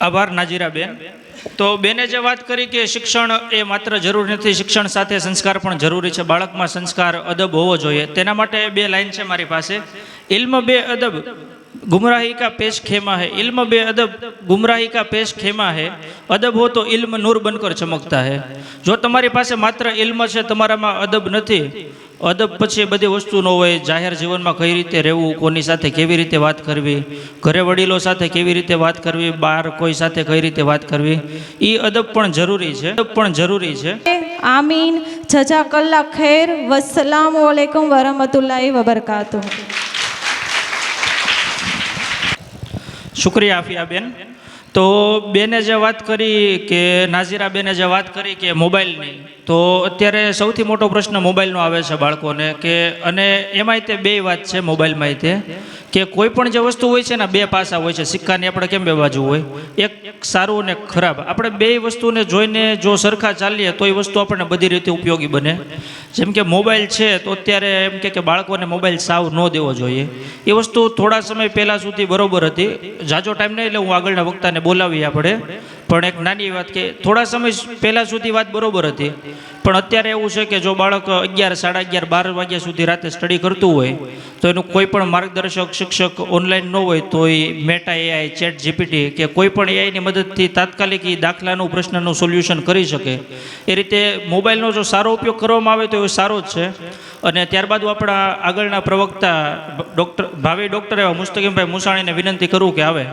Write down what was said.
આભાર નાજીરાબેન. તો બેને જે વાત કરી કે શિક્ષણ એ માત્ર જરૂરી નથી, શિક્ષણ સાથે સંસ્કાર પણ જરૂરી છે. બાળકમાં સંસ્કાર અદબ હોવો જોઈએ. તેના માટે બે લાઈન છે મારી પાસે. ઇલ્મ બે અદબ ગુમરાહી કા પેશ ખેમા હે. ઇલ્મ બે અદબ ગુમરાહી કા પેશ ખેમા હે. અદબ હો તો ઇલ્મ નૂર બનકર ચમકતા હે. જો તમારી પાસે માત્ર ઇલ્મ છે, તમારામાં અદબ નથી. અદબ પછી બધી વસ્તુ ન હોય જાહેર જીવનમાં કઈ રીતે રહેવું કોની સાથે કેવી રીતે વાત કરવી ઘરે વડીલો સાથે કેવી રીતે વાત કરવી બહાર કોઈ સાથે કઈ રીતે વાત કરવી એ અદબ પણ જરૂરી છે અદબ પણ જરૂરી છે. આમીન જજાકલ્લા ખેર વસલામ અલૈકુમ વરહમતુલ્લાહિ વબરકાતુહ. શુક્રિયા આફિયાબેન. તો બેને જે વાત કરી કે નાઝીરા બેને જે વાત કરી કે મોબાઈલની, તો અત્યારે સૌથી મોટો પ્રશ્ન મોબાઈલનો આવે છે બાળકોને કે, અને એમાંય તે બે વાત છે મોબાઈલમાંય તે. કે કોઈ પણ જે વસ્તુ હોય છે ને, બે પાસા હોય છે, સિક્કાની આપણે કેમ બે બાજુ હોય? એક સારું અને ખરાબ. આપણે બે વસ્તુને જોઈને જો સરખા ચાલીએ, તો એ વસ્તુ આપણને બધી રીતે ઉપયોગી બને. જેમ કે મોબાઈલ છે, તો અત્યારે એમ કે બાળકોને મોબાઈલ સાવ ન દેવો જોઈએ. એ વસ્તુ થોડા સમય પહેલાં સુધી બરોબર હતી. જાજો ટાઈમ નહીં, એટલે હું આગળના વક્તાને બોલાવી આપણે. પણ એક નાની વાત કે થોડા સમય પહેલાં સુધી વાત બરોબર હતી. પણ અત્યારે એવું છે કે જો બાળક અગિયાર, સાડા અગિયાર, બાર વાગ્યા સુધી રાતે સ્ટડી કરતું હોય, તો એનું કોઈ પણ માર્ગદર્શક, શિક્ષક ઓનલાઈન ન હોય, તો એ મેટા એઆઈ ચેટ જીપીટી કે કોઈ પણ એઆઈની મદદથી તાત્કાલિક એ દાખલાનું પ્રશ્નનું સોલ્યુશન કરી શકે. એ રીતે મોબાઈલનો જો સારો ઉપયોગ કરવામાં આવે તો એ સારો જ છે. અને ત્યારબાદ આપણા આગળના પ્રવક્તા ડૉક્ટર ભાવિ ડૉક્ટર એવા મુસ્તકીમભાઈ મુસાણીને વિનંતી કરું કે આવે.